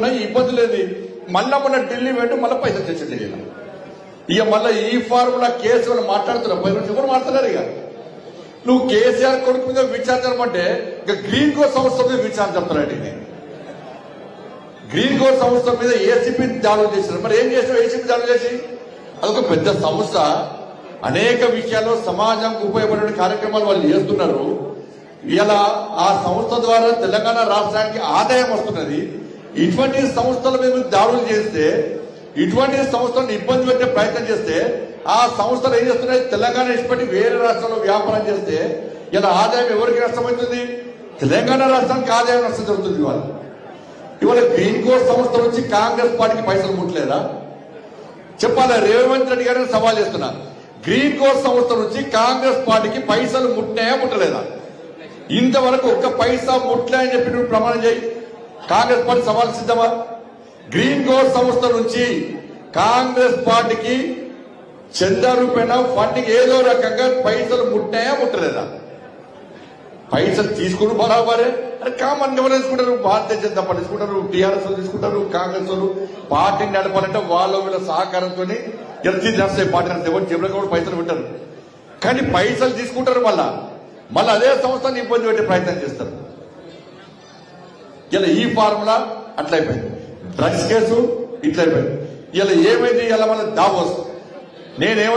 ఇబ్బంది లేదు మళ్ళా మొన్న ఢిల్లీ వెంట మళ్ళీ పైసలు తెచ్చింది ఢిల్లీలో ఇక మళ్ళీ ఈ ఫార్ములా కేసు మాట్లాడుతున్నారు పది నుంచి కూడా మాట్లాడారు ఇక. నువ్వు కేసీఆర్ కొడుకు మీద విచారించమంటే ఇక గ్రీన్ కో సంస్థ మీద విచారణ చెప్తున్నాడు ఇది గ్రీన్ కో సంస్థ మీద ఏసీపీ దాడులు చేశారు. మరి ఏం చేసావు ఏసీపీ దాడులు చేసి? అదొక పెద్ద సంస్థ. అనేక విషయాల్లో సమాజంకు ఉపయోగపడే కార్యక్రమాలు వాళ్ళు చేస్తున్నారు. ఇలా ఆ సంస్థ ద్వారా తెలంగాణ రాష్ట్రానికి ఆదాయం వస్తున్నది. ఇటువంటి సంస్థల మీద దాడులు చేస్తే ఇటువంటి సంస్థలను ఇబ్బంది పెట్టే ప్రయత్నం చేస్తే ఆ సంస్థలు ఏం చేస్తున్నాయి? తెలంగాణ ఇష్టపడి వేరే రాష్ట్రంలో వ్యాపారం చేస్తే ఇలా ఆదాయం ఎవరికి నష్టమవుతుంది తెలంగాణ రాష్ట్రానికి ఆదాయం నష్టం జరుగుతుంది ఇవాళ. ఇవాళ గ్రీన్ కోర్ సంస్థ నుంచి కాంగ్రెస్ పార్టీకి పైసలు ముట్టలేదా? చెప్పాలి? రేవంత్ రెడ్డి గారిని సవాల్ చేస్తున్నా. గ్రీన్ కోర్ సంస్థ నుంచి కాంగ్రెస్ పార్టీకి పైసలు ముట్టినాయా ముట్టలేదా? ఇంతవరకు ఒక్క పైసా ముట్లే అని చెప్పి నువ్వు ప్రమాణం చేయి. కాంగ్రెస్ పార్టీ సవాల్ సిద్ధమా? గ్రీన్ గోల్డ్ సంస్థ నుంచి కాంగ్రెస్ పార్టీకి చందా రూపాయన ఫండింగ్ ఏదో రకంగా పైసలు ముట్టాయా ముట్టలేదా? పైసలు తీసుకుని బరాబరే. అరే కామన్ ఎవరు తీసుకుంటారు? భారతీయ జనతా పార్టీ తీసుకుంటారు టీఆర్ఎస్ వాళ్ళు తీసుకుంటారు కాంగ్రెస్ వాళ్ళు. పార్టీని నడపాలంటే వాళ్ళ వీళ్ళ సహకారంతో ఎల్సీ నడుస్తాయి పార్టీ నడిస్తే ఎవరు జేబులో కూడా పైసలు పెట్టారు. కానీ పైసలు తీసుకుంటారు మళ్ళా. మళ్ళీ అదే సంస్థని ఇబ్బంది పెట్టే ప్రయత్నం చేస్తారు. ఇలా ఈ ఫార్ములా అట్లయిపోయింది. డ్రగ్స్ కేసు ఇట్లయిపోయింది. ఇలా ఏమైంది? ఇలా మన దావోస్. నేనేమో